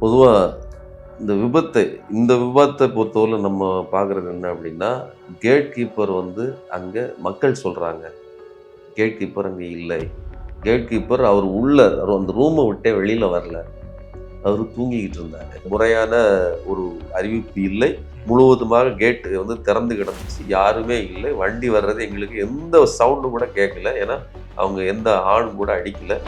பொதுவாக இந்த விபத்தை இந்த விபத்தை பொறுத்தவரையில் நம்ம பார்க்குறது என்ன அப்படின்னா கேட் கீப்பர் வந்து அங்கே மக்கள் சொல்கிறாங்க கேட் கீப்பர் அங்கே இல்லை. கேட் கீப்பர் அவர் உள்ள அவர் அந்த ரூமை விட்டே வெளியில் வரல. அவர் தூங்கிக்கிட்டு இருந்தாங்க முறையான ஒரு அறிவிப்பு இல்லை. முழுவதுமாக கேட்டு வந்து திறந்து கிடந்துச்சு. யாருமே இல்லை. வண்டி வர்றது எங்களுக்கு எந்த சவுண்டும் கூட கேட்கல. ஏன்னா அவங்க எந்த ஆணும் கூட அடிக்கலை.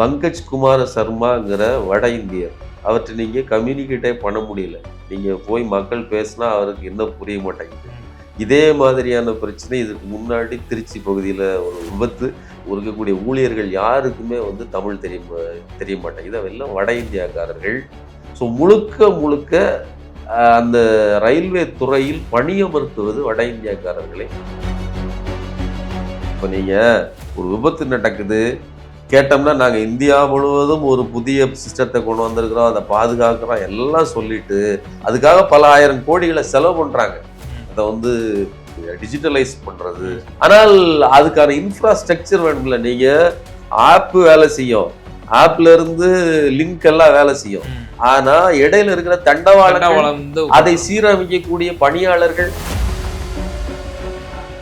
பங்கஜ் குமார சர்மாங்கிற வட இந்தியர். அவர்கிட்ட நீங்கள் கம்யூனிகேட்டே பண்ண முடியல. நீங்கள் போய் மக்கள் பேசினா அவருக்கு என்ன புரிய மாட்டேங்குது. இதே மாதிரியான பிரச்சனை இதுக்கு முன்னாடி திருச்சி பகுதியில் ஒரு விபத்து இருக்கக்கூடிய ஊழியர்கள் யாருக்குமே வந்து தமிழ் தெரிய தெரிய மாட்டேங்குது. அவெல்லாம் வட இந்தியாக்காரர்கள். ஸோ முழுக்க முழுக்க அந்த ரயில்வே துறையில் பணியமர்த்துவது வட இந்தியாக்காரர்களே. இப்போ நீங்கள் ஒரு விபத்து நடக்குது கேட்டோம்னா நாங்கள் இந்தியா முழுவதும் ஒரு புதிய சிஸ்டத்தை கொண்டு வந்திருக்கிறோம். அதை பாதுகாக்கிறோம். எல்லாம் சொல்லிட்டு அதுக்காக பல ஆயிரம் கோடிகளை செலவு பண்ணுறாங்க அதை வந்து டிஜிட்டலைஸ் பண்ணுறது ஆனால் அதுக்கான இன்ஃப்ராஸ்ட்ரக்சர் வேணும்ல. நீங்கள் ஆப் வேலை செய்யும். ஆப்ல இருந்து லிங்க் எல்லாம் வேலை செய்யும். ஆனா இடையில இருக்கிற தண்டவாளம் அதை சீரமைக்கக்கூடிய பணியாளர்கள்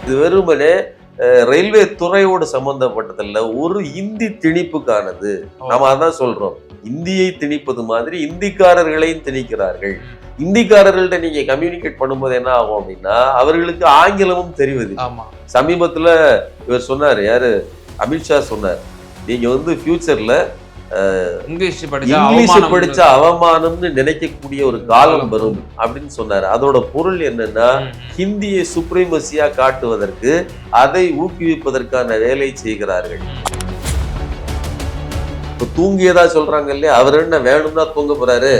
இது வெறுமனே ரயில்வே துறையோடு சம்பந்தப்பட்டதல்ல ஒரு இந்தி திணிப்புக்கானது. நாம அதான் சொல்றோம். இந்தியை திணிப்பது மாதிரி இந்திக்காரர்களையும் திணிக்கிறார்கள். இந்திக்காரர்கள்ட்ட நீங்க கம்யூனிகேட் பண்ணும்போது என்ன ஆகும் அப்படின்னா அவர்களுக்கு ஆங்கிலமும் தெரிவது. சமீபத்துல இவர் சொன்னார் யாரு? அமித்ஷா சொன்னார். நீங்க வந்து ஃபியூச்சர்ல இங்கிலீஷ் படிச்சா இங்கிலீஷ் படிச்ச அவமானம்னு நினைக்கக்கூடிய ஒரு காலம் வரும் அப்படின்னு சொன்னாரு. அதோட பொருள் என்னன்னா. ஹிந்தியை சுப்ரீமசியா காட்டுவதற்கு அதை ஊக்குவிப்பதற்கான வேலை செய்கிறார்கள். இப்ப தூங்கியதா சொல்றாங்க இல்லையா? அவர் என்ன வேணும்னா தூங்க போறாரு.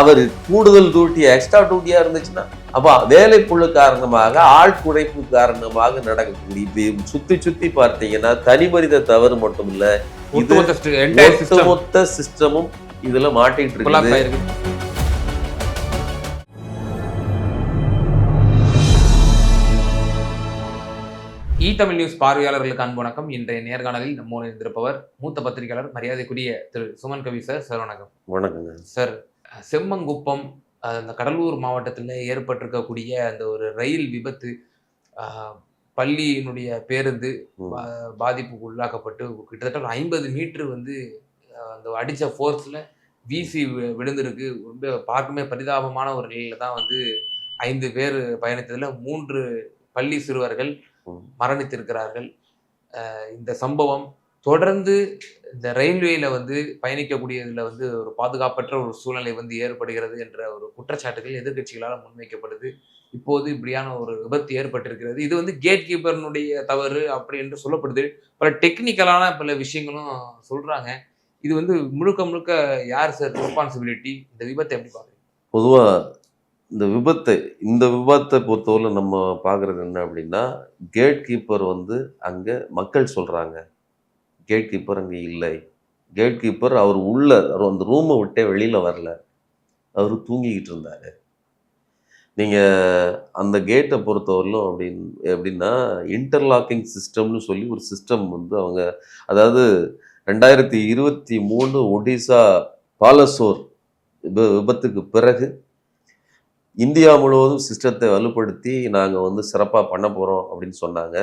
அவர் கூடுதல் டியூட்டி எக்ஸ்ட்ரா டியூட்டியா இருந்துச்சுன்னா அப்ப வேலைப்புழு காரணமாக ஆள் குறைப்பு காரணமாக நடக்கக்கூடிய இப்ப சுத்தி சுத்தி பார்த்தீங்கன்னா தனி மனித தவறு மட்டும் இல்ல இது ஒட்டுமொத்த சிஸ்டமும் இதுல மாட்டிட்டு ஆயிருக்கு. இ தமிழ் நியூஸ் பார்வையாளர்களுக்கு அன்பு வணக்கம். இன்றைய நேர்காணலில் நம்மோடு இருந்திருப்பவர் மூத்த பத்திரிகையாளர் மரியாதைக்குரிய திரு சுமன் கவி சார். சார் வணக்கம். வணக்கங்க. சார் செம்மங்குப்பம் அந்த கடலூர் மாவட்டத்தில் ஏற்பட்டிருக்கக்கூடிய அந்த ஒரு ரயில் விபத்து பள்ளியினுடைய பேருந்து பாதிப்புக்கு உள்ளாக்கப்பட்டு கிட்டத்தட்ட ஒரு ஐம்பது மீட்டர் வந்து அந்த அடித்த ஃபோர்ஸில் வீசி விழுந்திருக்கு. ரொம்ப பார்க்குமே பரிதாபமான ஒரு நிலையில தான் வந்து ஐந்து பேர் பயணித்ததில் மூன்று பள்ளி சிறுவர்கள். மரணித்திருக்கிறார்கள். இந்த சம்பவம் தொடர்ந்து இந்த ரயில்வேல வந்து பயணிக்கக்கூடியதுல வந்து ஒரு பாதுகாப்பற்ற ஒரு சூழ்நிலை வந்து ஏற்படுகிறது என்ற ஒரு குற்றச்சாட்டுகள் எதிர்க்கட்சிகளால் முன்வைக்கப்படுது. இப்போது இப்படியான ஒரு விபத்து ஏற்பட்டிருக்கிறது. இது வந்து கேட் கீப்பர்னுடைய தவறு அப்படி என்று சொல்லப்படுது. பல டெக்னிக்கலான பல விஷயங்களும் சொல்றாங்க. இது வந்து முழுக்க முழுக்க யார் சார் ரெஸ்பான்சிபிலிட்டி இந்த விபத்தை எப்படி பாக்குறீங்க பொதுவா இந்த விபத்தை இந்த விபத்தை பொறுத்தவரை நம்ம பார்க்குறது என்ன அப்படின்னா கேட் கீப்பர் வந்து அங்கே மக்கள் சொல்கிறாங்க கேட் கீப்பர் அங்கே இல்லை. கேட் கீப்பர் அவர் உள்ள அவர் அந்த ரூமை விட்டே வெளியில் வரல. அவர் தூங்கிக்கிட்டு இருந்தார். நீங்கள் அந்த கேட்டை பொறுத்தவரையிலும் அப்படின்னு எப்படின்னா இன்டர்லாக்கிங் சிஸ்டம்னு சொல்லி ஒரு சிஸ்டம் வந்து அவங்க அதாவது ரெண்டாயிரத்தி இருபத்தி மூணு ஒடிசா பாலசோர் விப- விபத்துக்கு பிறகு இந்தியா முழுவதும் சிஸ்டத்தை வலுப்படுத்தி நாங்கள் வந்து சிறப்பாக பண்ண போகிறோம் அப்படின்னு சொன்னாங்க.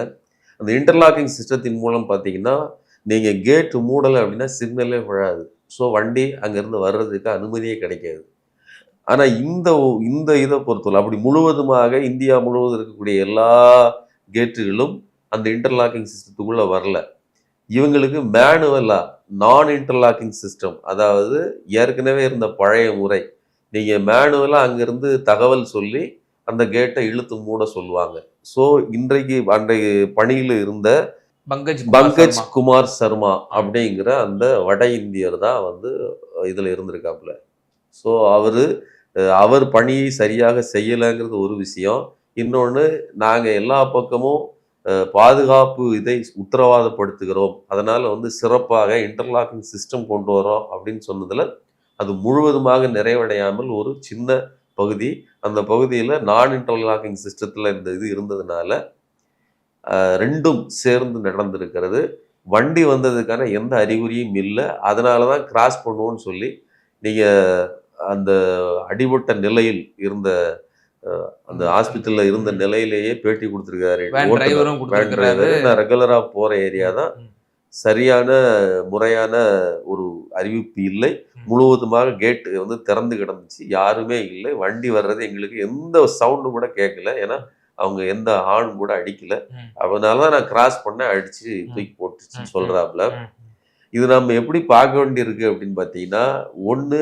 அந்த இன்டர்லாக்கிங் சிஸ்டத்தின் மூலம் பார்த்தீங்கன்னா நீங்கள் கேட்டு மூடலை அப்படின்னா சிக்னலே விழாது. ஸோ வண்டி அங்கேருந்து வர்றதுக்கு அனுமதியே கிடைக்காது. ஆனால் இந்த இந்த இதை பொறுத்தவரை அப்படி முழுவதுமாக இந்தியா முழுவதும் இருக்கக்கூடிய எல்லா கேட்டுகளும் அந்த இன்டர்லாக்கிங் சிஸ்டத்துக்குள்ளே வரல. இவங்களுக்கு மேனுவலாக நான் இன்டர்லாக்கிங் சிஸ்டம் அதாவது ஏற்கனவே இருந்த பழைய முறை நீங்கள் மேனுவலாக அங்கேருந்து தகவல் சொல்லி அந்த கேட்டை இழுத்து மூட சொல்லுவாங்க. ஸோ இன்றைக்கு அன்றைக்கு பணியில் இருந்த பங்கஜ் பங்கஜ். குமார் சர்மா அப்படிங்கிற அந்த வட இந்தியர் தான் வந்து இதில் இருந்திருக்காப்புல. ஸோ அவர் அவர் பணியை சரியாக செய்யலைங்கிறது ஒரு விஷயம். இன்னொன்று நாங்கள் எல்லா பக்கமும் பாதுகாப்பு இதை உத்தரவாதப்படுத்துகிறோம். அதனால் வந்து சிறப்பாக இன்டர்லாக்கிங் சிஸ்டம் கொண்டு வரோம் அப்படின்னு சொன்னதில் அது முழுவதுமாக நிறைவடையாமல் ஒரு சின்ன பகுதி. அந்த பகுதியில் நான் இன்டர்லாக்கிங் சிஸ்டத்தில் இந்த இது இருந்ததுனால ரெண்டும் சேர்ந்து நடந்திருக்கிறது. வண்டி வந்ததுக்கான எந்த அறிகுறியும் இல்லை. அதனால தான் கிராஸ் பண்ணுவோன்னு சொல்லி நீங்கள் அந்த அடிபட்ட நிலையில் இருந்த அந்த ஹாஸ்பிட்டலில் இருந்த நிலையிலேயே பேட்டி கொடுத்துருக்காரு நான் ரெகுலராக போகிற ஏரியா தான். சரியான முறையான ஒரு அறிவிப்பு இல்லை. முழுவதுமாக கேட் வந்து திறந்து கிடந்துச்சு. யாருமே இல்லை. வண்டி வர்றது எங்களுக்கு எந்த சவுண்டு கூட கேட்கல. ஏன்னா அவங்க எந்த ஹார்ன் கூட அடிக்கல. அதனால தான் நான் கிராஸ் பண்ண அடிச்சு தூக்கி போட்டுச்சுன்னு. சொல்றாப்புல ம். இது நம்ம எப்படி பார்க்க வேண்டியிருக்கு அப்படின்னு பார்த்தீங்கன்னா ஒன்று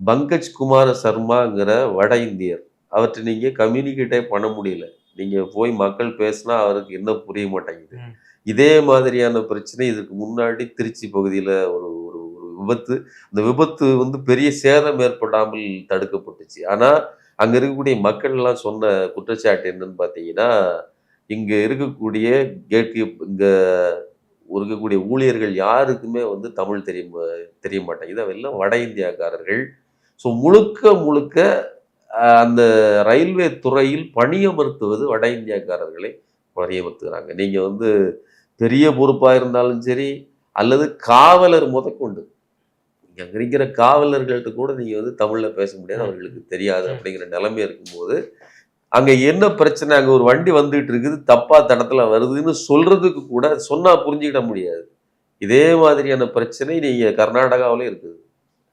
பங்கஜ் குமார சர்மாங்கிற வட இந்தியர் அவர்கிட்ட நீங்கள் கம்யூனிகேட்டே பண்ண முடியல நீங்கள் போய் மக்கள் பேசினா அவருக்கு என்ன புரிய மாட்டேங்குது. இதே மாதிரியான பிரச்சனை இதுக்கு முன்னாடி திருச்சி பகுதியில் ஒரு ஒரு ஒரு விபத்து இந்த விபத்து வந்து பெரிய சேதம் ஏற்படாமல் தடுக்கப்பட்டுச்சு ஆனால் அங்கே இருக்கக்கூடிய மக்கள்லாம் சொன்ன குற்றச்சாட்டு என்னன்னு பார்த்தீங்கன்னா இங்கே இருக்கக்கூடிய கேட் இங்கே இருக்கக்கூடிய ஊழியர்கள் யாருக்குமே வந்து தமிழ் தெரிய தெரிய மாட்டேங்குது. அவெல்லாம் வட இந்தியாக்காரர்கள். ஸோ முழுக்க முழுக்க அந்த ரயில்வே துறையில் பணியமர்த்துவது வட இந்தியாக்காரர்களை பணியமர்த்துகிறாங்க நீங்கள் வந்து பெரிய பொறுப்பாக இருந்தாலும் சரி அல்லது காவலர் முதற்கொண்டு அங்கே இருக்கிற காவலர்கள்ட்ட கூட நீங்கள் வந்து தமிழில் பேச முடியாது. அவர்களுக்கு தெரியாது அப்படிங்கிற நிலைமை இருக்கும்போது அங்கே என்ன பிரச்சனை? அங்கே ஒரு வண்டி வந்துட்டு இருக்குது தப்பா தடத்துல வருதுன்னு சொல்றதுக்கு கூட சொன்னா புரிஞ்சுக்கிட முடியாது. இதே மாதிரியான பிரச்சனை நீங்க கர்நாடகாவிலே இருக்குது.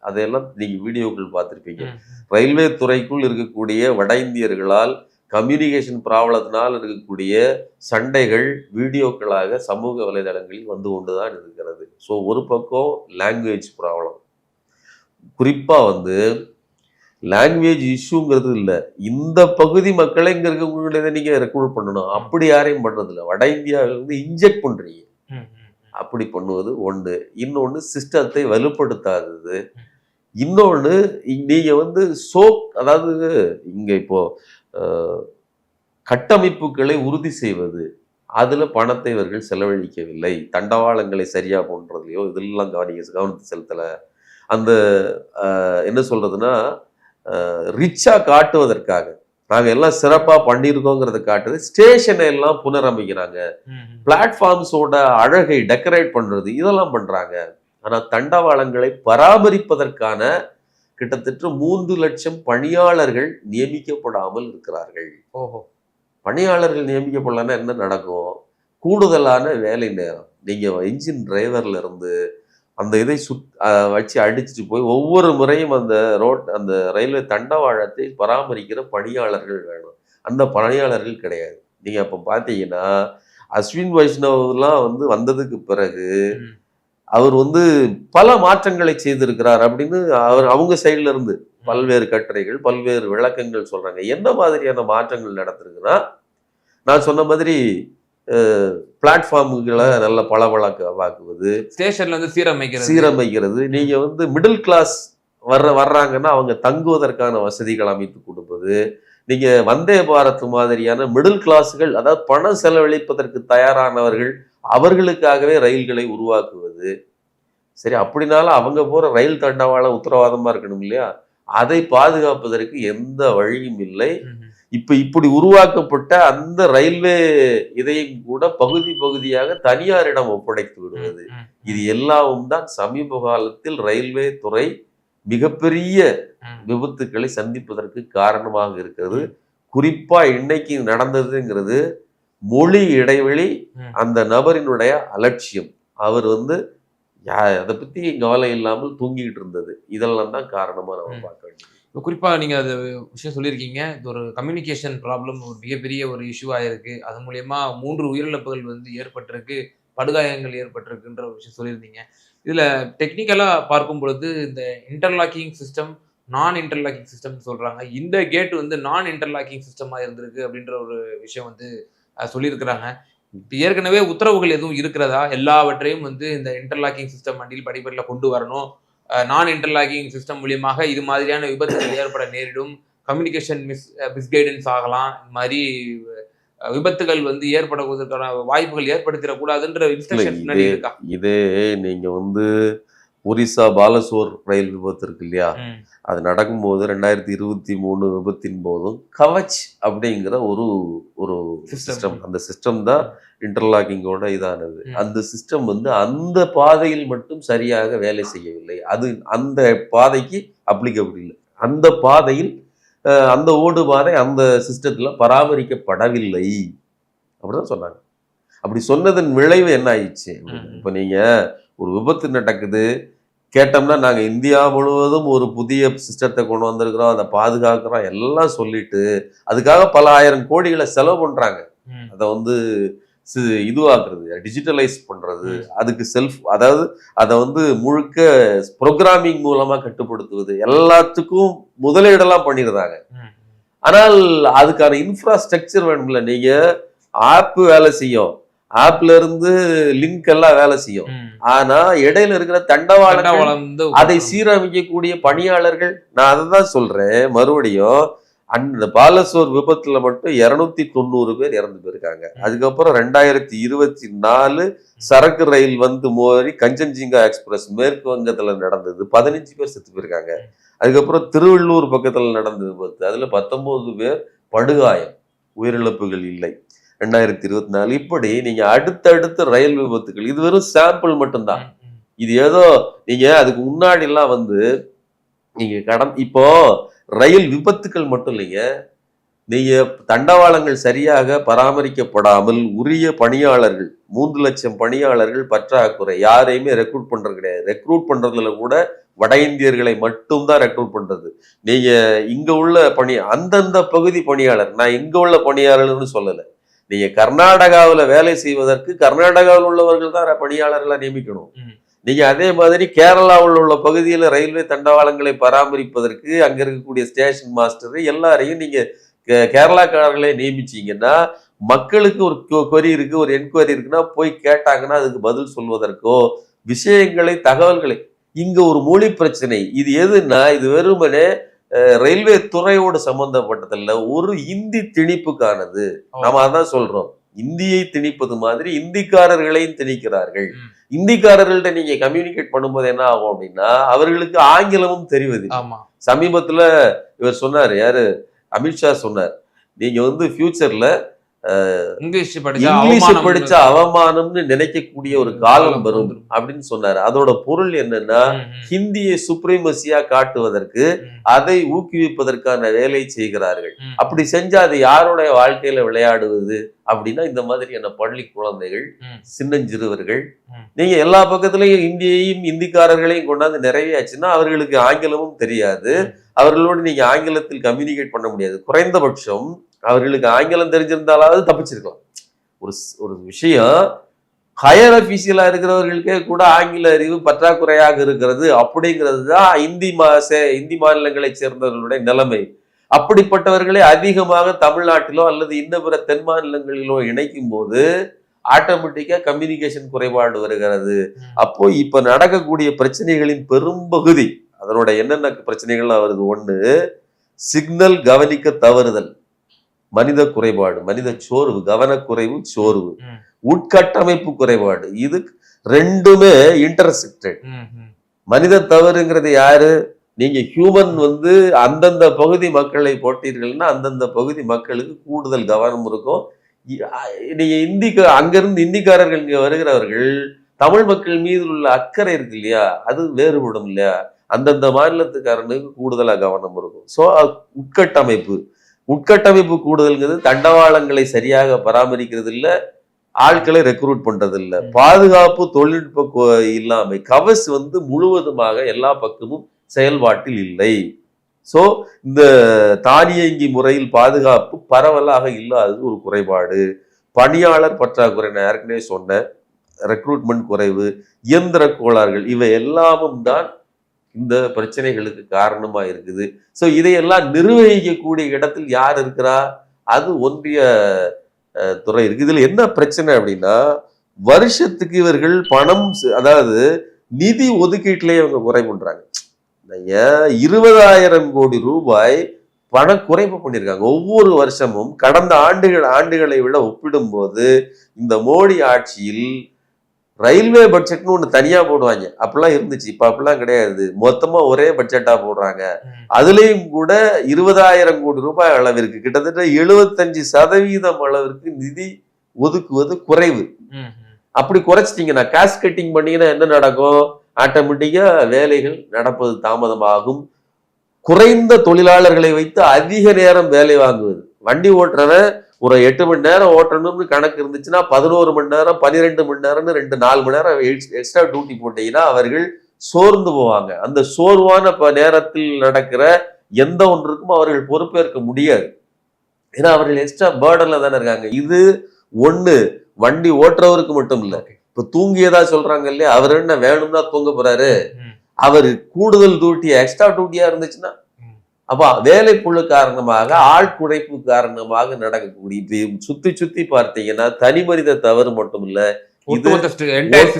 அதையெல்லாம் நீங்க வீடியோக்கள் பார்த்துருப்பீங்க. ரயில்வே துறைக்குள் இருக்கக்கூடிய வட இந்தியர்களால் கம்யூனிகேஷன் ப்ராப்ளத்தினால் இருக்கக்கூடிய சண்டைகள் வீடியோக்களாக சமூக வலைதளங்களில் வந்து கொண்டுதான் இருக்கிறது. ஸோ ஒரு பக்கம் லாங்குவேஜ் ப்ராப்ளம் குறிப்பா வந்து லாங்குவேஜ் இஷ்யூங்கிறது இல்லை. இந்த பகுதி மக்களை இங்க இருக்கக்கூடியதை நீங்க ரெக்ரூட் பண்ணணும். அப்படி யாரையும் பண்றது இல்லை வட இந்தியாவில இருந்து இன்ஜெக்ட். ம். அப்படி பண்ணுவது ஒன்று. இன்னொன்று சிஸ்டத்தை வலுப்படுத்தாதது. இன்னொன்று நீங்க வந்து சோக் அதாவது இங்க இப்போ அஹ், கட்டமைப்புகளை உறுதி செய்வது. அதுல பணத்தை இவர்கள் செலவழிக்கவில்லை. தண்டவாளங்களை சரியா பண்றதுலையோ இதெல்லாம் கவனிக்க கவனத்தை செலுத்தல. அந்த என்ன சொல்றதுன்னா ரிச்சா காட்டுவதற்காக. நாங்க எல்லாம் சிறப்பா பண்ணியிருக்கோங்கிறத காட்டுது. ஸ்டேஷனை எல்லாம் புனரமைக்கிறாங்க. பிளாட்ஃபார்ம்ஸோட அழகை டெக்கரேட் பண்றது இதெல்லாம் பண்றாங்க. ஆனா தண்டவாளங்களை பராமரிப்பதற்கான கிட்டத்தட்ட மூன்று லட்சம் பணியாளர்கள் நியமிக்கப்படாமல் இருக்கிறார்கள். ஓஹோ. பணியாளர்கள் நியமிக்கப்படலன்னா என்ன நடக்கும்? கூடுதலான வேலை நேரம். நீங்க என்ஜின் டிரைவர்ல இருந்து அந்த இதை சுத் வச்சு அடிச்சுட்டு போய் ஒவ்வொரு முறையும் அந்த ரோட் அந்த ரயில்வே தண்டவாளத்தை பராமரிக்கிற பணியாளர்கள் வேணும். அந்த பணியாளர்கள் கிடையாது. நீங்க அப்ப பாத்தீங்கன்னா அஸ்வின் வைஷ்ணவ்லாம் வந்து வந்ததுக்கு பிறகு. அவர் வந்து பல மாற்றங்களை செய்திருக்கிறார் அப்படின்னு அவர் அவங்க சைடுல இருந்து பல்வேறு கட்டுரைகள் பல்வேறு விளக்கங்கள் சொல்றாங்க. என்ன மாதிரியான மாற்றங்கள் நடந்திருக்குன்னா நான் சொன்ன மாதிரி பிளாட்ஃபார்முகளை நல்ல பளபளக்க வாக்குவது ஸ்டேஷன்ல வந்து சீரமைக்கிறது. சீரமைக்கிறது. நீங்க வந்து மிடில் கிளாஸ் வர்ற வர்றாங்கன்னா அவங்க தங்குவதற்கான வசதிகள் அமைத்து கொடுப்பது. நீங்க வந்தே பாரத் மாதிரியான மிடில் கிளாஸ்கள் அதாவது பணம் செலவழிப்பதற்கு தயாரானவர்கள் அவர்களுக்காகவே ரயில்களை உருவாக்குவது. சரி அப்படினாலும் அவங்க போற ரயில் தண்டவாளம் உத்தரவாதமா இருக்கணும் இல்லையா? அதை பாதுகாப்பதற்கு எந்த வழியும் இல்லை. இப்ப இப்படி உருவாக்கப்பட்ட அந்த ரயில்வே இதையும் கூட பகுதி பகுதியாக தனியாரிடம் ஒப்படைத்து விடுவது. இது எல்லாவும் தான் சமீப காலத்தில் ரயில்வே துறை மிகப்பெரிய. விபத்துக்களை சந்திப்பதற்கு காரணமாக இருக்கிறது குறிப்பா இன்னைக்கு நடந்ததுங்கிறது மொழி இடைவெளி. அந்த நபரினுடைய அலட்சியம் அவர் வந்து அதை பத்தி கவலை இல்லாமல் தூங்கிட்டு இருந்தது இதெல்லாம் தான் காரணமா நம்ம. பார்க்க வேண்டியது இப்போ நீங்கள் அது விஷயம் சொல்லியிருக்கீங்க. இது ஒரு கம்யூனிகேஷன் ப்ராப்ளம் ஒரு மிகப்பெரிய ஒரு இஷ்யூ ஆயிருக்கு. அது மூலயமா மூன்று உயிரிழப்புகள் வந்து ஏற்பட்டிருக்கு படுகாயங்கள் ஏற்பட்டிருக்குன்ற ஒரு விஷயம் சொல்லியிருந்தீங்க. இதில் டெக்னிக்கலாக பார்க்கும் பொழுது இந்த இன்டர்லாக்கிங் சிஸ்டம் நான் இன்டர்லாக்கிங் சிஸ்டம் சொல்கிறாங்க இந்த கேட் வந்து நான் இன்டர்லாக்கிங் சிஸ்டமாக இருந்திருக்கு அப்படின்ற ஒரு விஷயம் வந்து சொல்லியிருக்கிறாங்க. இப்போ ஏற்கனவே உத்தரவுகள் எதுவும் இருக்கிறதா? எல்லாவற்றையும் வந்து இந்த இன்டர்லாக்கிங் சிஸ்டம் வண்டியில் படிப்படியில் கொண்டு வரணும். நான் இன்டர்லாக்கிங் சிஸ்டம் மூலியமாக இது மாதிரியான விபத்துகள் ஏற்பட நேரிடும். கம்யூனிகேஷன் மிஸ் மிஸ்கைடன்ஸ் ஆகலாம். இந்த மாதிரி விபத்துகள் வந்து ஏற்படுவதற்கான வாய்ப்புகள் ஏற்படுத்திடக்கூடாதுன்ற இன்ஸ்ட்ரக்ஷன் இதே நீங்க வந்து ஒரிசா பாலசோர் ரயில் விபத்து இருக்கு இல்லையா? அது நடக்கும்போது ரெண்டாயிரத்தி இருபத்தி மூணு விபத்தின் போதும் கவச் அப்படிங்கிற ஒரு ஒரு. சிஸ்டம் அந்த சிஸ்டம் தான் இன்டர்லாக்கிங்கோட இதானது. அந்த சிஸ்டம் வந்து அந்த பாதையில் மட்டும் சரியாக வேலை செய்யவில்லை. அது அந்த பாதைக்கு அப்ளிகபிள் இல்லை. அந்த பாதையில் அந்த ஓடு பாதை அந்த சிஸ்டத்துல பராமரிக்கப்படவில்லை. அப்படிதான் சொன்னாங்க. அப்படி சொன்னதன் விளைவு என்ன ஆயிடுச்சு. இப்போ நீங்க ஒரு விபத்து நடக்குது கேட்டோம்னா நாங்க இந்தியா முழுவதும் ஒரு புதிய சிஸ்டத்தை கொண்டு வந்திருக்கிறோம். அதை பாதுகாக்கிறோம். எல்லாம் சொல்லிட்டு அதுக்காக பல ஆயிரம் கோடிகளை செலவு பண்றாங்க. ம். அதை வந்து இதுவாக்குறது டிஜிட்டலைஸ் பண்றது. ம். அதுக்கு செல்ஃப் அதாவது அதை வந்து முழுக்க ப்ரோக்ராமிங் மூலமா கட்டுப்படுத்துவது. எல்லாத்துக்கும் முதலீடெல்லாம் பண்ணிடுறாங்க. ஆனால் அதுக்கான இன்ஃப்ராஸ்ட்ரக்சர் வேணும்ல. நீங்க ஆப் வேலை செய்யும். ஆப்ல இருந்து லிங்க் எல்லாம் வேலை செய்யும். ஆனா இடையில இருக்கிற தண்டவாளங்கள் அதை சீரமைக்கக்கூடிய பணியாளர்கள் நான் அதை தான் சொல்றேன். மறுபடியும் அந்த பாலசோர் விபத்துல மட்டும் இருநூத்தி தொண்ணூறு பேர் இறந்து போயிருக்காங்க. அதுக்கப்புறம் ரெண்டாயிரத்தி இருபத்தி நாலு சரக்கு ரயில் வந்து மோதி கஞ்சன்ஜிங்கா எக்ஸ்பிரஸ் மேற்கு வங்கத்துல நடந்தது. பதினஞ்சு பேர் செத்து போயிருக்காங்க. அதுக்கப்புறம் திருவள்ளூர் பக்கத்துல நடந்த விபத்து அதுல பத்தொன்பது பேர் படுகாயம் உயிரிழப்புகள் இல்லை. ரெண்டாயிரத்தி இருபத்தி நாலு. இப்படி நீங்க அடுத்தடுத்த ரயில் விபத்துகள் இது வெறும் சாம்பிள் மட்டும்தான். இது ஏதோ நீங்க அதுக்கு முன்னாடி எல்லாம் வந்து நீங்க கடன் இப்போ ரயில் விபத்துக்கள் மட்டும் இல்லைங்க. நீங்க தண்டவாளங்கள் சரியாக பராமரிக்கப்படாமல் உரிய பணியாளர்கள் மூன்று லட்சம் பணியாளர்கள் பற்றாக்குறை யாரையுமே ரெக்ரூட் பண்றது கிடையாது. ரெக்ரூட் பண்றதுல கூட வட இந்தியர்களை மட்டும்தான் ரெக்ரூட் பண்றது. நீங்க இங்க உள்ள பணி அந்தந்த பகுதி பணியாளர் நான் இங்க உள்ள பணியாளர்னு சொல்லல. நீங்க கர்நாடகாவுல வேலை செய்வதற்கு கர்நாடகாவில் உள்ளவர்கள் தான் பணியாளர்களை நியமிக்கணும். நீங்க அதே மாதிரி கேரளாவில் உள்ள பகுதியில் ரயில்வே தண்டவாளங்களை பராமரிப்பதற்கு அங்க இருக்கக்கூடிய ஸ்டேஷன் மாஸ்டர் எல்லாரையும் நீங்க கே- கேரளாக்காரர்களே நியமிச்சீங்கன்னா மக்களுக்கு ஒரு கொரி இருக்கு ஒரு என்கொயரி இருக்குன்னா போய் கேட்டாங்கன்னா அதுக்கு பதில் சொல்வதற்கோ விஷயங்களை தகவல்களை இங்க ஒரு மொழி பிரச்சனை இது எதுன்னா இது வெறுமனே ரயில்வே துறையோடு சம்பந்தப்பட்டதல்ல ஒரு இந்தி திணிப்புக்கானது. நாம அதான் சொல்றோம். இந்தியை திணிப்பது மாதிரி இந்திக்காரர்களையும் திணிக்கிறார்கள். இந்திக்காரர்கள்ட்ட நீங்க கம்யூனிகேட் பண்ணும்போது என்ன ஆகும் அப்படின்னா அவர்களுக்கு ஆங்கிலமும் தெரிவது சமீபத்துல இவர் சொன்னார் யாரு? அமித்ஷா சொன்னார். நீங்க வந்து ஃபியூச்சர்ல இங்கிலீஷ் படிச்சா இங்கிலீஷ் படிச்ச அவமானம்னு நினைக்கக்கூடிய ஒரு காலம் வரும் அப்படின்னு சொன்னாரு அதோட பொருள் என்னன்னா ஹிந்தியை சுப்ரீமசியா காட்டுவதற்கு அதை ஊக்குவிப்பதற்கான வேலை செய்கிறார்கள். அப்படி செஞ்சா அது யாருடைய வாழ்க்கையில விளையாடுவது அப்படின்னா இந்த மாதிரியான பள்ளி குழந்தைகள். சின்னஞ்சிறுவர்கள். நீங்க எல்லா பக்கத்துலயும் இந்தியையும் இந்திக்காரர்களையும் கொண்டாந்து நிறைவேயாச்சுன்னா அவர்களுக்கு ஆங்கிலமும் தெரியாது. அவர்களோடு நீங்க ஆங்கிலத்தில் கம்யூனிகேட் பண்ண முடியாது குறைந்தபட்சம் அவர்களுக்கு ஆங்கிலம் தெரிஞ்சிருந்தாலாவது தப்பிச்சிருக்கலாம். ஒரு ஒரு விஷயம் ஹையர் அஃபீஷியலாக இருக்கிறவர்களுக்கே கூட ஆங்கில அறிவு பற்றாக்குறையாக இருக்கிறது அப்படிங்கிறது தான் இந்தி மா சே- இந்தி மாநிலங்களைச் சேர்ந்தவர்களுடைய நிலைமை. அப்படிப்பட்டவர்களை அதிகமாக தமிழ்நாட்டிலோ அல்லது இன்ன பிற தென் மாநிலங்களிலோ இணைக்கும் போது ஆட்டோமேட்டிக்கா கம்யூனிகேஷன் குறைபாடு வருகிறது. அப்போ இப்போ நடக்கக்கூடிய பிரச்சனைகளின் பெரும்பகுதி அதனோட என்னென்ன பிரச்சனைகள்லாம் வருது ஒன்று சிக்னல் கவனிக்க தவறுதல். மனித குறைபாடு மனித சோர்வு கவனக்குறைவு சோர்வு. உட்கட்டமைப்பு குறைபாடு. இது ரெண்டுமே இன்டர்செக்டட். மனித தவறுங்கிறது யாரு? நீங்க ஹியூமன் வந்து அந்தந்த பகுதி மக்களை போட்டீர்கள்னா அந்தந்த பகுதி மக்களுக்கு கூடுதல் கவனம் இருக்கும். நீங்க இந்திக்கு அங்கிருந்து இந்திக்காரர்கள் இங்க வருகிறவர்கள் தமிழ் மக்கள் மீது உள்ள அக்கறை இருக்கு இல்லையா? அது வேறுபடும் இல்லையா? அந்தந்த மாநிலத்துக்காரனுக்கு கூடுதலா கவனம் இருக்கும். ஸோ உட்கட்டமைப்பு. உட்கட்டமைப்பு கூடுதல்ங்கிறது தண்டவாளங்களை சரியாக பராமரிக்கிறது இல்ல ஆட்களை ரெக்ரூட் பண்றது இல்ல. பாதுகாப்பு தொழில்நுட்ப இல்லாமை கவஸ் வந்து முழுவதுமாக எல்லா பக்கமும் செயல்பாட்டில் இல்லை. சோ இந்த தானியங்கி முறையில் பாதுகாப்பு பரவலாக இல்லாதது ஒரு குறைபாடு. பணியாளர் பற்றாக்குறை நான் ஏற்கனவே சொன்னேன். ரெக்ரூட்மெண்ட் குறைவு இயந்திர கோளாறுகள் இவை எல்லாமும் தான் இந்த பிரச்சனைகளுக்கு காரணமா இருக்குது. ஸோ இதையெல்லாம் நிர்வகிக்கக்கூடிய இடத்தில் யார் இருக்கிறா? அது ஒன்றிய துறை இருக்கு. இதில் என்ன பிரச்சனை அப்படின்னா வருஷத்துக்கு இவர்கள் பணம் அதாவது நிதி ஒதுக்கீட்டிலே இவங்க குறை பண்றாங்க. இருபதாயிரம் கோடி ரூபாய் பண குறைப்பு பண்ணியிருக்காங்க ஒவ்வொரு வருஷமும் கடந்த ஆண்டுகள் ஆண்டுகளை விட ஒப்பிடும்போது இந்த மோடி ஆட்சியில் ரயில்வே பட்ஜெட்னு ஒண்ணு தனியா போடுவாங்க. அப்படிலாம் இருந்துச்சு. இப்ப அப்படிலாம் கிடையாது. மொத்தமா ஒரே பட்ஜெட்டா போடுறாங்க. அதுலயும் கூட இருபதாயிரம் கோடி ரூபாய் அளவிற்கு கிட்டத்தட்ட எழுபத்தஞ்சு சதவீதம் அளவிற்கு நிதி ஒதுக்குவது குறைவு. அப்படி குறைச்சிட்டீங்கன்னா காஸ்ட் கட்டிங் பண்ணீங்கன்னா என்ன நடக்கும்? ஆட்டோமேட்டிக்கா வேலைகள் நடப்பது தாமதமாகும். குறைந்த தொழிலாளர்களை வைத்து அதிக நேரம் வேலை வாங்குவது. வண்டி ஓட்டுறவன் ஒரு எட்டு மணி நேரம் ஓட்டணும்னு கணக்கு இருந்துச்சுன்னா பதினோரு மணி நேரம் பன்னிரெண்டு மணி நேரம்னு ரெண்டு நாலு மணி நேரம் எக்ஸ்ட்ரா டியூட்டி போட்டீங்கன்னா அவர்கள் சோர்ந்து போவாங்க. அந்த சோர்வான நேரத்தில் நடக்கிற எந்த ஒன்றுக்கும் அவர்கள் பொறுப்பேற்க முடியாது. ஏன்னா அவர்கள் எக்ஸ்ட்ரா பேர்டன்ல தானே இருக்காங்க. இது ஒண்ணு வண்டி ஓட்டுறவருக்கு மட்டும் இல்ல. இப்ப தூங்கியதா சொல்றாங்க இல்லையா? அவர் என்ன வேணும்னா தூங்க போறாரு. அவர் கூடுதல் டியூட்டி எக்ஸ்ட்ரா டியூட்டியா இருந்துச்சுன்னா அப்ப வேலைப்புழு காரணமாக ஆட்குறைப்பு காரணமாக நடக்கக்கூடிய சுத்தி சுத்தி பார்த்தீங்கன்னா தனி மனித தவறு மட்டும் இல்ல இது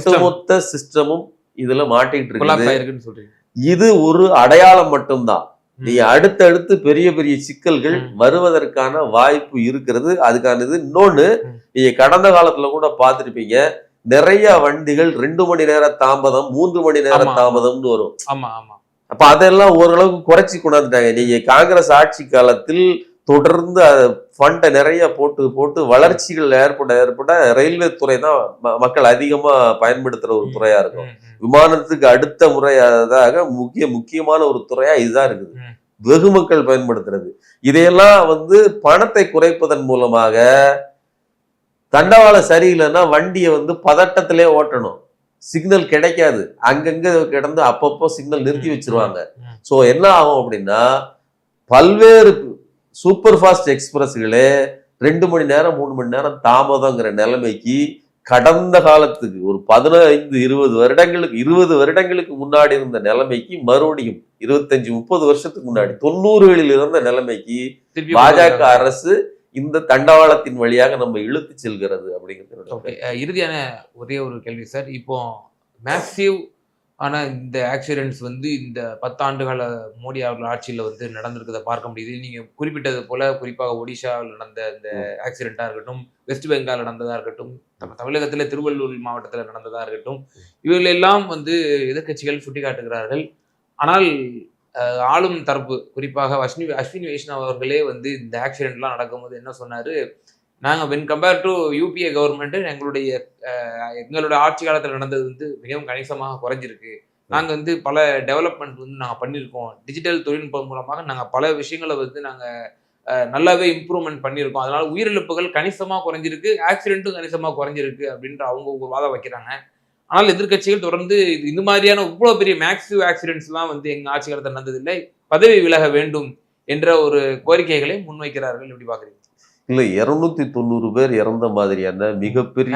ஒட்டுமொத்த சிஸ்டமும் இதுல மாட்டிட்டு இருக்குது இது ஒரு அடையாளம் மட்டும்தான். நீ அடுத்தடுத்து பெரிய பெரிய சிக்கல்கள். வருவதற்கான வாய்ப்பு இருக்கிறது அதுக்கானது இன்னொன்னு ம். நீங்க கடந்த காலத்துல கூட பார்த்திருப்பீங்க நிறைய வண்டிகள் ரெண்டு மணி நேர தாமதம் மூன்று மணி நேர. தாமதம்னு வரும் ஆமா ஆமா அப்ப அதெல்லாம் ஓரளவுக்கு குறைச்சி கொண்டாந்துட்டாங்க நீங்க காங்கிரஸ் ஆட்சி காலத்தில் தொடர்ந்து ஃபண்டை நிறைய போட்டு போட்டு வளர்ச்சிகள் ஏற்பட ஏற்பட ரயில்வே துறை தான் மக்கள் அதிகமா பயன்படுத்துற ஒரு. துறையா இருக்கும். விமானத்துக்கு அடுத்த முறையாக முக்கிய முக்கியமான ஒரு துறையா இதுதான் இருக்குது. வெகு மக்கள் பயன்படுத்துறது இதையெல்லாம் வந்து பணத்தை குறைப்பதன் மூலமாக தண்டவாளம் சரியில்லைன்னா வண்டியை வந்து பதட்டத்திலே ஓட்டணும் சிக்னல் கிடைக்காது. அங்கங்க கிடந்து அப்பப்போ சிக்னல் நிறுத்தி வச்சிருவாங்க. ஸோ என்ன ஆகும் அப்படின்னா பல்வேறு சூப்பர் ஃபாஸ்ட் எக்ஸ்பிரஸ்களே ரெண்டு மணி நேரம் மூணு மணி நேரம் தாமதங்கிற நிலைமைக்கு கடந்த காலத்துக்கு ஒரு பதினைந்து இருபது வருடங்களுக்கு இருபது வருடங்களுக்கு முன்னாடி இருந்த நிலைமைக்கு மறுபடியும் இருபத்தஞ்சு முப்பது வருஷத்துக்கு முன்னாடி தொண்ணூறுகளில் இருந்த நிலைமைக்கு பாஜக அரசு இந்த தண்டவாளத்தின் வழியாக நம்ம இழுத்து செல்கிறது அப்படிங்கிறது இறுதியான ஒரே ஒரு கேள்வி சார் இப்போ மேசிவ் ஆன இந்த ஆக்சிடென்ட்ஸ் வந்து இந்த பத்தாண்டுகால மோடி அவர்கள் ஆட்சியில் வந்து நடந்திருக்கிறத பார்க்க முடியுது. நீங்க குறிப்பிட்டது போல குறிப்பாக ஒடிஷாவில் நடந்த இந்த ஆக்சிடென்ட்டாக இருக்கட்டும் வெஸ்ட் பெங்கால் நடந்ததா இருக்கட்டும் நம்ம தமிழகத்தில் திருவள்ளூர் மாவட்டத்தில் நடந்ததா இருக்கட்டும் இவர்கள் எல்லாம் வந்து எதிர்க்கட்சிகள் சுட்டிக்காட்டுகிறார்கள். ஆனால் ஆளும் தரப்பு குறிப்பாக அஸ்வினி அஸ்வினி வைஷ்ணவ் அவர்களே வந்து இந்த ஆக்சிடென்ட்லாம் நடக்கும்போது என்ன சொன்னார்? நாங்கள் when compare to UPA government எங்களுடைய எங்களுடைய ஆட்சி காலத்தில் நடந்தது வந்து மிகவும் கணிசமாக குறைஞ்சிருக்கு. நாங்கள் வந்து பல டெவலப்மெண்ட் வந்து நாங்கள் பண்ணியிருக்கோம். டிஜிட்டல் தொழில்நுட்பம் மூலமாக நாங்கள் பல விஷயங்களை வந்து நாங்கள் நல்லாவே இம்ப்ரூவ்மெண்ட் பண்ணியிருக்கோம். அதனால் உயிரிழப்புகள் கணிசமாக குறைஞ்சிருக்கு ஆக்சிடென்ட்டும் கணிசமாக குறைஞ்சிருக்கு அப்படின்ற அவங்க ஒரு வாதம் வைக்கிறாங்க. ஆனால் எதிர்க்கட்சிகள் தொடர்ந்து இது இந்த மாதிரியான இவ்வளவு பெரிய மேக்சிவ் ஆக்சிடென்ட்ஸ்லாம் வந்து எங்க ஆட்சி காலத்தில் நடந்ததில்லை. பதவி விலக வேண்டும் என்ற ஒரு கோரிக்கைகளை முன்வைக்கிறார்கள். எப்படி பாக்குறீங்க இல்ல இருநூத்தி தொண்ணூறு பேர் இறந்த மாதிரியான மிகப்பெரிய.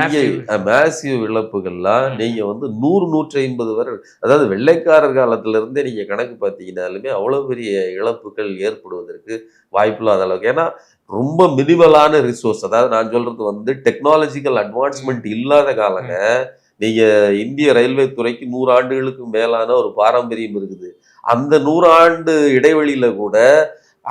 மேசிவ் இழப்புகள்லாம் ம். நீங்க வந்து நூறு நூற்றி ஐம்பது பேர் அதாவது வெள்ளைக்காரர் காலத்துல இருந்தே நீங்க கணக்கு பார்த்தீங்கன்னாலுமே அவ்வளவு பெரிய இழப்புகள் ஏற்படுவதற்கு வாய்ப்பில்லாத அளவுக்கு. ஏன்னா ரொம்ப மினிமலான ரிசோர்ஸ் அதாவது நான் சொல்றது வந்து டெக்னாலஜிக்கல் அட்வான்ஸ்மெண்ட் இல்லாத காலங்க. நீங்க இந்திய ரயில்வே துறைக்கு நூறு ஆண்டுகளுக்கு மேலான ஒரு பாரம்பரியம் இருக்குது. அந்த நூறு ஆண்டு இடைவெளியில கூட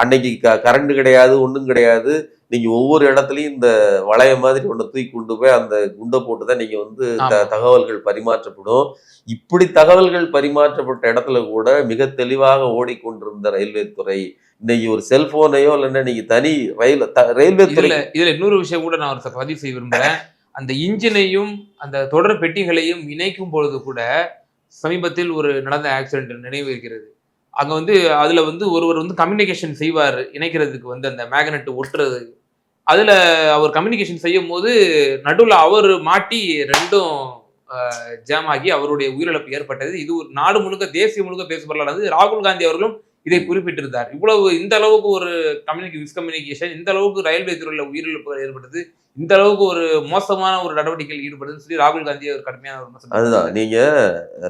அன்னைக்கு க கரண்ட் கிடையாது ஒன்றும் கிடையாது. நீங்க ஒவ்வொரு இடத்துலயும் இந்த வளைய மாதிரி ஒன்றை தூக்கி கொண்டு போய் அந்த குண்டை போட்டு தான் நீங்க வந்து. தகவல்கள் பரிமாற்றப்படும். இப்படி தகவல்கள் பரிமாற்றப்பட்ட இடத்துல கூட மிக தெளிவாக ஓடிக்கொண்டிருந்த ரயில்வே துறை இன்னைக்கு ஒரு செல்போனையோ இல்லைன்னா நீங்க தனி ரயில் ரயில்வே துறை இதுல இன்னொரு விஷயம் கூட நான் ஒரு பதிவு செய்ய விரும்புறேன். அந்த இன்ஜினையும் அந்த தொடர் பெட்டிகளையும் இணைக்கும் பொழுது கூட சமீபத்தில் ஒரு நடந்த ஆக்சிடென்ட் நினைவு இருக்கிறது. அங்கே வந்து அதில் வந்து ஒருவர் வந்து கம்யூனிகேஷன் செய்வார் இணைக்கிறதுக்கு வந்து அந்த மேக்னெட் ஒட்டுறது. அதில் அவர் கம்யூனிகேஷன் செய்யும் போது நடுவில் அவர் மாட்டி ரெண்டும் ஜாம் ஆகி அவருடைய உயிரிழப்பு ஏற்பட்டது. இது ஒரு நாடு முழுக்க தேசிய முழுக்க பேசப்படலானது ராகுல் காந்தி அவர்களும் இதை குறிப்பிட்டிருந்தார். இவ்வளவு இந்த அளவுக்கு ஒரு கம்யூனிகே மிஸ்கம்யூனிகேஷன் இந்த அளவுக்கு ரயில்வே துறையில் உயிரிழப்புகள் ஏற்பட்டது. இந்த அளவுக்கு ஒரு மோசமான ஒரு நடவடிக்கையில் ஈடுபடுதுன்னு சொல்லி ராகுல் காந்தி ஒரு கடுமையான ஒரு அதுதான். நீங்க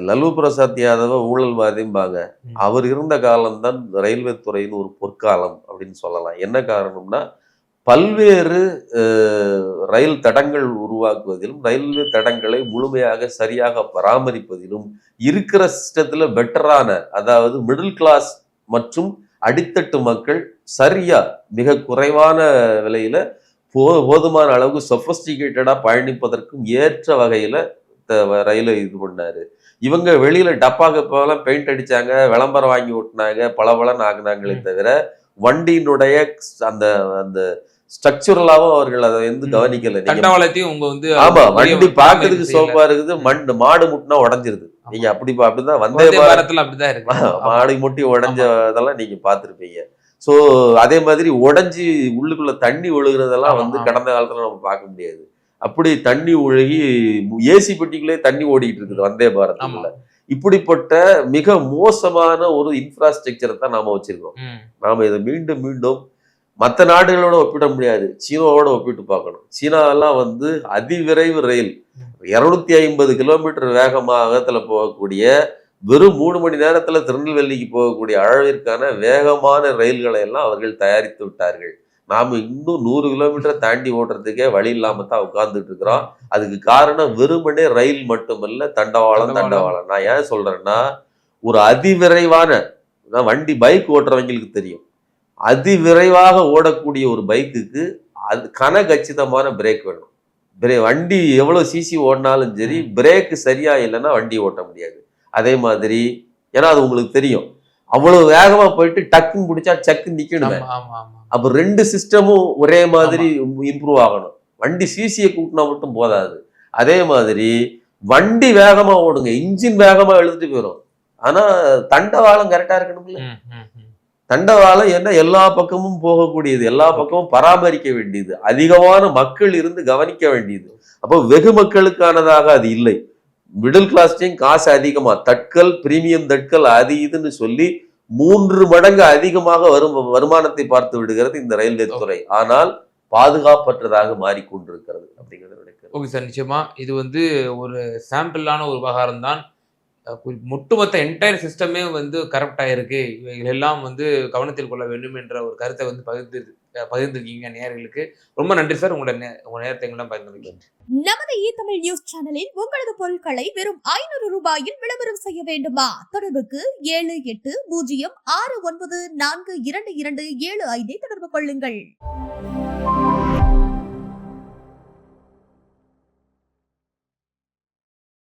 லல்லு பிரசாத் யாதவ ஊழல்வாதிம்பாங்க. அவர் இருந்த காலம்தான் ரயில்வே துறையின் ஒரு பொற்காலம் அப்படின்னு சொல்லலாம். என்ன காரணம்னா பல்வேறு ரயில் தடங்கள் உருவாக்குவதிலும் ரயில்வே தடங்களை முழுமையாக சரியாக பராமரிப்பதிலும் இருக்கிற சிஸ்டத்துல பெட்டரான அதாவது மிடில் கிளாஸ் மற்றும் அடித்தட்டு மக்கள் சரியா மிக குறைவான விலையில போ போதுமான அளவுக்கு சொபஸ்டிகேட்டடா பயணிப்பதற்கும் ஏற்ற வகையில ரயிலை இது பண்ணாரு இவங்க வெளியில டப்பா கப்பாலாம் பெயிண்ட் அடிச்சாங்க விளம்பரம் வாங்கி ஓட்டுனாங்க பளபளன்னு ஆக்குனாங்களே ம். தவிர வண்டியினுடைய அந்த அந்த ஸ்ட்ரக்சரலாவும் அவர்கள் அதை வந்து. கவனிக்கல தண்டவாளத்தையும் உங்க வந்து ஆமா வண்டி பாக்குறதுக்கு. சோப்பா இருக்குது மண் மாடு முட்டினா உடஞ்சிருது நீங்க அப்படி அப்படிதான் வந்தே வந்தே பாரத் பாரத்ல அப்படிதான் இருக்கு. மாடு முட்டி உடைஞ்ச இதெல்லாம் நீங்க பார்த்திருப்பீங்க சோ அதே மாதிரி உடைஞ்சி உள்ளுக்குள்ள தண்ணி ஒழுகுறதெல்லாம் வந்து. கடந்த காலத்துல நம்ம பார்க்க முடியாது. அப்படி தண்ணி ஒழுகி ஏசி பெட்டிக்குள்ளே தண்ணி ஓடிட்டு இருக்குது வந்தே பாரத்துக்குள்ள இப்படிப்பட்ட மிக மோசமான ஒரு இன்ஃப்ராஸ்ட்ரக்சரை தான் நாம வச்சிருக்கோம். நாம இதை மீண்டும் மீண்டும் மற்ற நாடுகளோட ஒப்பிட முடியாது. சீனாவோட ஒப்பிட்டு பார்க்கணும். சீனாவெல்லாம் வந்து அதிவிரைவு ரயில் இருநூத்தி ஐம்பது கிலோமீட்டர் வேகமாகத்துல போகக்கூடிய வெறும் மூணு மணி நேரத்துல திருநெல்வேலிக்கு போகக்கூடிய அளவிற்கான வேகமான ரயில்களை எல்லாம் அவர்கள் தயாரித்து விட்டார்கள். நாம இன்னும் நூறு கிலோமீட்டர் தாண்டி ஓட்டுறதுக்கே வழி இல்லாம தான் உட்கார்ந்துட்டு இருக்கிறோம். அதுக்கு காரணம் வெறுமனே ரயில் மட்டுமல்ல தண்டவாளம் தண்டவாளம். நான் ஏன் சொல்றேன்னா ஒரு அதிவிரைவான வண்டி பைக் ஓட்டுறவங்களுக்கு தெரியும். அதிவிரைவாக ஓடக்கூடிய ஒரு பைக்குக்கு அது கனகச்சிதமான பிரேக் வேணும். பிரே வண்டி எவ்வளவு சிசி ஓடினாலும் சரி பிரேக் சரியா இல்லைன்னா வண்டி ஓட்ட முடியாது. அதே மாதிரி ஏன்னா அது உங்களுக்கு தெரியும். அவ்வளவு வேகமா போயிட்டு டக்குன்னு பிடிச்சா சக்கு நிக்கணுமே. அப்ப ரெண்டு சிஸ்டமும் ஒரே மாதிரி இம்ப்ரூவ் ஆகணும். வண்டி சிசியை கூட்டினா மட்டும் போதாது. அதே மாதிரி வண்டி வேகமா ஓடுங்க. இன்ஜின் வேகமா எழுதிட்டு போயிடும் ஆனா தண்டவாளம் கரெக்டா இருக்கணும்ல. தண்டவாளம் என்ன எல்லா பக்கமும் போகக்கூடியது. எல்லா பக்கமும் பராமரிக்க வேண்டியது. அதிகமான மக்கள் இருந்து கவனிக்க வேண்டியது. அப்போ வெகு மக்களுக்கானதாக அது இல்லை. மிடில் கிளாஸ்டையும் காசு அதிகமா தட்கல் பிரீமியம் தட்கல் அது இதுன்னு சொல்லி மூன்று மடங்கு அதிகமாக வரும் வருமானத்தை பார்த்து விடுகிறது இந்த ரயில்வே துறை. ஆனால் பாதுகாப்பற்றதாக மாறிக்கொண்டிருக்கிறது அப்படிங்கிறது நினைக்கிறேன் ஓகே சார் நிச்சயமா இது வந்து ஒரு சாம்பிளான ஒரு விவகாரம் தான். ஒட்டுமொத்த என்டையர் சிஸ்டமே வந்து கரப்ட் ஆயிருக்கு. இவைகள் எல்லாம் வந்து கவனத்தில் கொள்ள வேண்டும் என்ற ஒரு கருத்தை வந்து பகிர்ந்து பகிர்ந்திருக்கீங்க நேர்களுக்கு ரொம்ப நன்றி சார். உங்களோட நே- உங்க நேரத்தை எங்கெல்லாம் பகிர்ந்துருக்கீங்க நமது இ தமிழ் நியூஸ் சேனலில் உங்களது பொருட்களை வெறும் ஐநூறு ரூபாயில் விளம்பரம் செய்ய வேண்டுமா? தொடர்புக்கு ஏழு எட்டு பூஜ்ஜியம் ஆறு ஒன்பது நான்கு இரண்டு இரண்டு ஏழு ஐந்தை தொடர்பு கொள்ளுங்கள்.